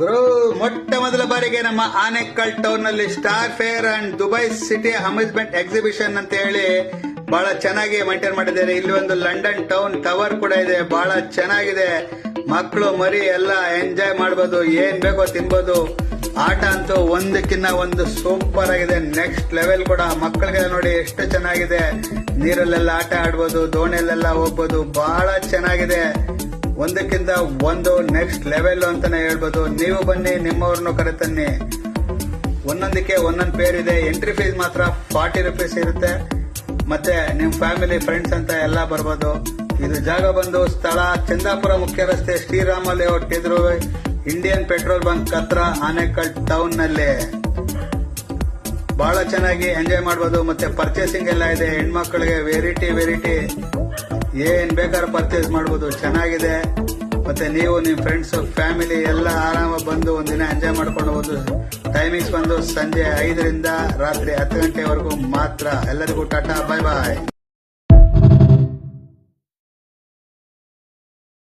ಗುರು, ಮೊಟ್ಟ ಮೊದಲ ಬಾರಿಗೆ ನಮ್ಮ Anekal ಟೌನ್ನಲ್ಲಿ star fair and Dubai city amusement exhibition ಅಂತ ಹೇಳಿ ಬಹಳ ಚೆನ್ನಾಗಿ ಮೈಂಟೈನ್ ಮಾಡಿದ್ದಾರೆ. ಇಲ್ಲಿ ಒಂದು ಲಂಡನ್ ಟೌನ್ ಟವರ್ ಕೂಡ ಇದೆ, ಬಹಳ ಚೆನ್ನಾಗಿದೆ. ಮಕ್ಕಳು ಮರಿ ಎಲ್ಲ ಎಂಜಾಯ್ ಮಾಡಬಹುದು ಏನ್ ಬೇಕೋ ತಿನ್ಬೋದು. ಆಟ ಅಂತೂ ಒಂದಕ್ಕಿನ್ನ ಒಂದು ಸೂಪರ್ ಆಗಿದೆ. ನೆಕ್ಸ್ಟ್ ಲೆವೆಲ್ ಕೂಡ ಮಕ್ಕಳಿಗೆ ನೋಡಿ ಎಷ್ಟು ಚೆನ್ನಾಗಿದೆ. ನೀರಲ್ಲೆಲ್ಲ ಆಟ ಆಡ್ಬೋದು, ದೋಣಿಯಲ್ಲೆಲ್ಲ ಹೋಗ್ಬೋದು, ಬಹಳ ಚೆನ್ನಾಗಿದೆ. ಒಂದಕ್ಕಿಂತ ಒಂದು ನೆಕ್ಸ್ಟ್ ಲೆವೆಲ್ ಅಂತಾನೆ ಹೇಳ್ಬೋದು. ನೀವು ಬನ್ನಿ, ನಿಮ್ಮವ್ರನ್ನು ಕರೆತನ್ನಿ. ಒಂದೊಂದಕ್ಕೆ ಒಂದೊಂದು ಪೇರ್ ಇದೆ ಎಂಟ್ರಿ ಫೀಸ್ ಮಾತ್ರ ಫಾರ್ಟಿ ರುಪೀಸ್ ಇರುತ್ತೆ. ಮತ್ತೆ ನಿಮ್ ಫ್ಯಾಮಿಲಿ ಫ್ರೆಂಡ್ಸ್ ಅಂತ ಎಲ್ಲ ಬರ್ಬೋದು. ಇದು ಜಾಗ ಬಂದು ಸ್ಥಳ, ಚಂದಾಪುರ ಮುಖ್ಯ ರಸ್ತೆ ಶ್ರೀರಾಮ ಲೇಔಟ್ ಎದುರು ಇಂಡಿಯನ್ ಪೆಟ್ರೋಲ್ ಬಂಕ್ ಹತ್ರ ಆನೆಕಲ್ ಟೌನ್ನಲ್ಲಿ. ಬಹಳ ಚೆನ್ನಾಗಿ ಎಂಜಾಯ್ ಮಾಡಬಹುದು ಮತ್ತೆ ಪರ್ಚೇಸಿಂಗ್ ಎಲ್ಲ ಇದೆ. ಹೆಣ್ಮಕ್ಳಿಗೆ ವೆರೈಟಿ ವೆರೈಟಿ ಏನ್ ಬೇಕಾದ್ರೂ ಪರ್ಚೇಸ್ ಮಾಡಬಹುದು ಚೆನ್ನಾಗಿದೆ. ಮತ್ತೆ ನೀವು ನಿಮ್ ಫ್ರೆಂಡ್ಸ್ ಫ್ಯಾಮಿಲಿ ಎಲ್ಲ ಆರಾಮಾಗಿ ಬಂದು ಒಂದಿನ ಎಂಜಾಯ್ ಮಾಡ್ಕೊಂಡು ಹೋಗುದು ಟೈಮಿಂಗ್ಸ್ ಬಂದು ಸಂಜೆ ಐದರಿಂದ ರಾತ್ರಿ ಹತ್ತು ಗಂಟೆವರೆಗೂ ಮಾತ್ರ. ಎಲ್ಲರಿಗೂ ಟಾಟಾ ಬಾಯ್ ಬಾಯ್